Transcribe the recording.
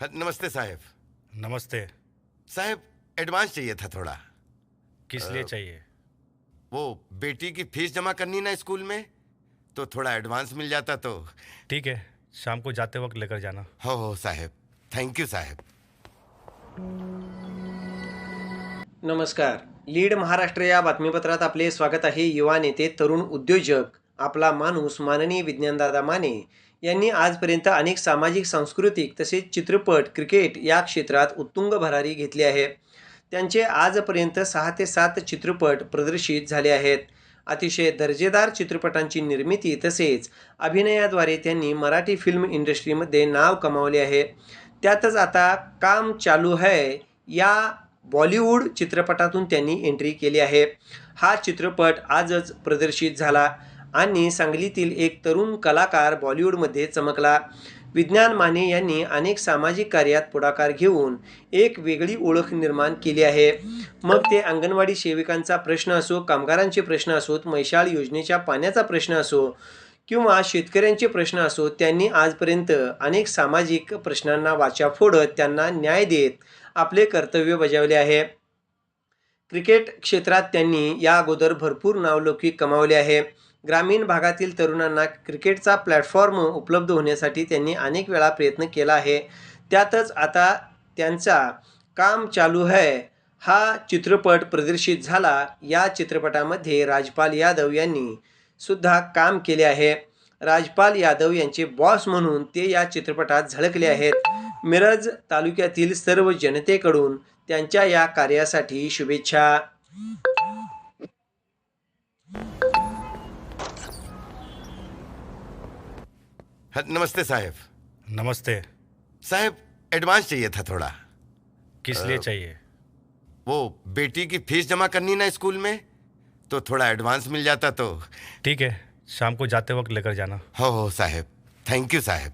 हाँ, नमस्ते साहब. नमस्ते. साहब एडवांस चाहिए था थोड़ा। किस लिए चाहिए? वो बेटी की फीस जमा करनी ना स्कूल में तो थोड़ा एडवांस मिल जाता तो। ठीक है शाम को जाते वक्त लेकर जाना। हो हो साहब। थैंक यू साहब। नमस्कार. लीड महाराष्ट्र या बातमीपत्रात आपले स्वागत आहे युवा नेते तरुण उद्योजक. आपला माणूस माननीय विज्ञानदादा माने. यांनी आजपर्यंत अनेक सामाजिक सांस्कृतिक तसेच चित्रपट क्रिकेट या क्षेत्रात उत्तुंग भरारी घेतली आहे. त्यांचे आजपर्यंत सहा ते सात चित्रपट प्रदर्शित झाले आहेत. अतिशय दर्जेदार चित्रपटांची निर्मिती तसेच अभिनयाद्वारे त्यांनी मराठी फिल्म इंडस्ट्रीमध्ये नाव कमावले आहे. त्यातच आता काम चालू है या बॉलिवूड चित्रपटातून त्यांनी एंट्री केली आहे. हा चित्रपट आजच प्रदर्शित झाला. आणि सांगलीतील एक तरुण कलाकार बॉलिवूडमध्ये चमकला. विज्ञान माने यांनी अनेक सामाजिक कार्यात पुढाकार घेऊन एक वेगळी ओळख निर्माण केली आहे. मग ते अंगणवाडी सेविकांचा प्रश्न असो कामगारांचे प्रश्न असोत मैशाळ योजनेच्या पाण्याचा प्रश्न असो किंवा शेतकऱ्यांचे प्रश्न असो त्यांनी आजपर्यंत अनेक सामाजिक प्रश्नांना वाचा फोडत त्यांना न्याय देत आपले कर्तव्य बजावले आहे. क्रिकेट क्षेत्रात त्यांनी या अगोदर भरपूर नावलौकिक कमावले आहे. ग्रामीण भागातील तरुणांना क्रिकेटचा प्लॅटफॉर्म उपलब्ध होण्यासाठी त्यांनी अनेक वेळा प्रयत्न केला आहे. त्यातच आता त्यांचा काम चालू है हा चित्रपट प्रदर्शित झाला. या चित्रपटामध्ये राजपाल यादव यांनी सुद्धा काम केले आहे. राजपाल यादव यांचे बॉस म्हणून ते या चित्रपटात झळकले आहेत. मिरज तालुक्यातील सर्व जनतेकडून त्यांच्या या कार्यासाठी शुभेच्छा. नमस्ते साहब। नमस्ते। साहब एडवांस चाहिए था थोड़ा। किस लिए चाहिए? वो बेटी की फ़ीस जमा करनी ना स्कूल में तो थोड़ा एडवांस मिल जाता तो। ठीक है शाम को जाते वक्त लेकर जाना। हो हो साहब। Thank you Saheb.